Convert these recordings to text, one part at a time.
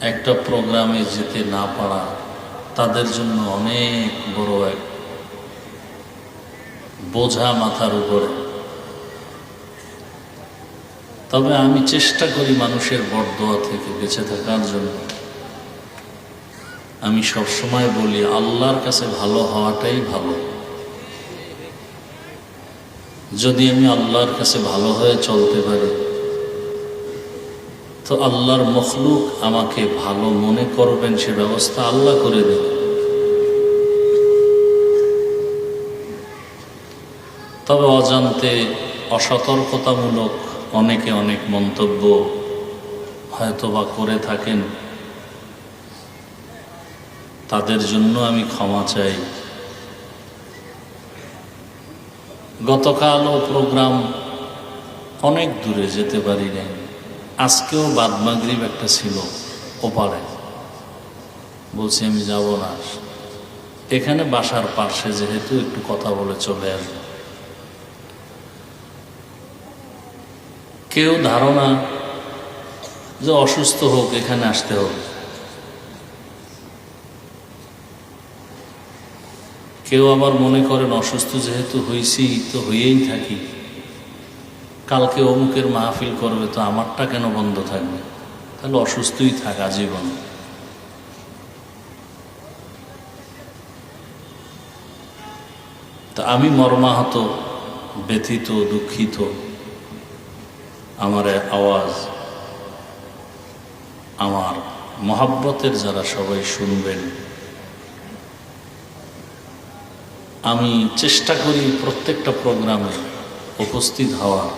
একটা প্রোগ্রামে যেতে না পারা তাদের জন্য অনেক বড় এক বোঝা মাথার উপরে। তবে আমি চেষ্টা করি মানুষের বরদোয়া থেকে বেঁচে থাকার জন্য। আমি সবসময় বলি, আল্লাহর কাছে ভালো হওয়াটাই ভালো। যদি আমি আল্লাহর কাছে ভালো হয়ে চলতে পারি তো আল্লাহর মখলুক আমাকে ভালো মনে করবেন, সে ব্যবস্থা আল্লাহ করে দেবেন। তবে অজান্তে অসতর্কতামূলক অনেকে অনেক মন্তব্য হয়তোবা করে থাকেন। তাদের জন্য আমি ক্ষমা চাই। গতকালও প্রোগ্রাম অনেক দূরে যেতে পারি নাই। আজকেও বাদমাগরিব একটা ছিল ওপারে। বলছি, আমি যাব না। এখানে বাসার পার্শ্বে যেহেতু একটু কথা বলে চলে আসব। কেউ ধারণা যে অসুস্থ হোক, এখানে আসতে হোক কেউ আবার মনে করেন, অসুস্থ যেহেতু হয়েছি তো হয়েই থাকি। কালকে অমুকের মাহফিল করবে, তো আমারটা কেন বন্ধ থাকবে? তাহলে অসুস্থই থাক আজীবন। তা আমি মর্মাহত, ব্যথিত, দুঃখিত, আমার আওয়াজ, আমার মহাব্বতের যারা সবাই শুনবেন, আমি চেষ্টা করি প্রত্যেকটা প্রোগ্রামে উপস্থিত হওয়ার।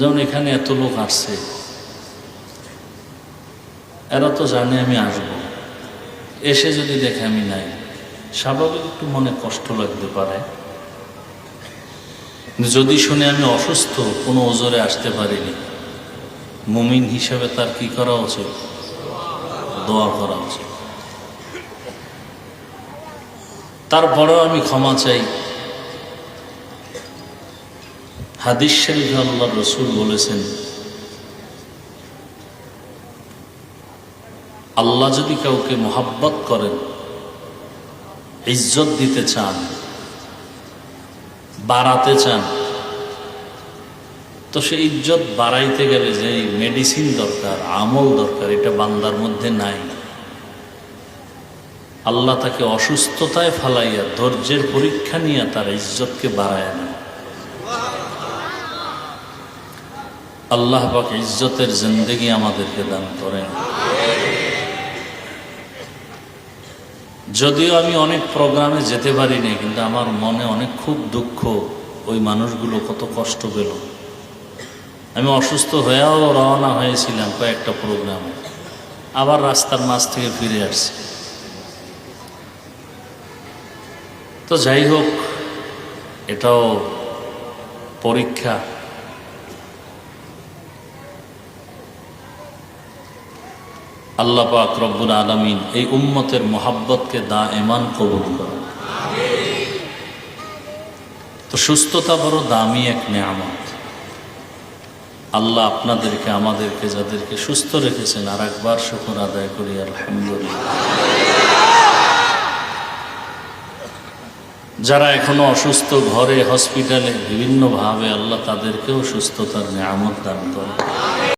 যেমন এখানে এত লোক আসছে, এরা তো জানে আমি আসব। এসে যদি দেখে আমি নাই, স্বাভাবিক একটু মনে কষ্ট লাগতে পারে। যদি শুনে আমি অসুস্থ, কোনো ওজোরে আসতে পারিনি, মুমিন হিসাবে তার কি করা উচিত? দোয়া করা উচিত। তারপরেও আমি ক্ষমা চাই। হাদিস শরীফ আল্লাহ রসুল বলেছেন, আল্লাহ যদি কাউকে মোহাব্বত করেন, ইজ্জত দিতে চান, বাড়াতে চান, তো সে ইজ্জত বাড়াইতে গেলে যে মেডিসিন দরকার, আমল দরকার, এটা বান্দার মধ্যে নাই। আল্লাহ তাকে অসুস্থতায় ফালাইয়া, ধৈর্যের পরীক্ষা নিয়ে তার ইজ্জতকে বাড়ায় না। আল্লাহ পাক ইজ্জতের জিন্দগি আমাদেরকে দান করেন। যদিও আমি অনেক প্রোগ্রামে যেতে পারিনি কিন্তু আমার মনে অনেক খুব দুঃখ ওই মানুষগুলো কত কষ্ট পেল। আমি অসুস্থ হয়েও রওনা হয়েছিলাম কয়েকটা প্রোগ্রামে আবার রাস্তার মাঝ থেকে ফিরে আসছি। তো যাই হোক, এটাও পরীক্ষা। আল্লাহ পাক রব্বুল আলমিন এই উম্মতের মোহাব্বতকে দা এমান কবুল করে তো সুস্থতা বড় দামি এক নেয়ামত। আল্লাহ আপনাদেরকে, আমাদেরকে, যাদেরকে সুস্থ রেখেছেন আর একবার শুকুর আদায় করি, আলহামদুলিল্লাহ। যারা এখনও অসুস্থ, ঘরে, হসপিটালে, বিভিন্নভাবে আল্লাহ তাদেরকেও সুস্থতার নিয়ামত দান করে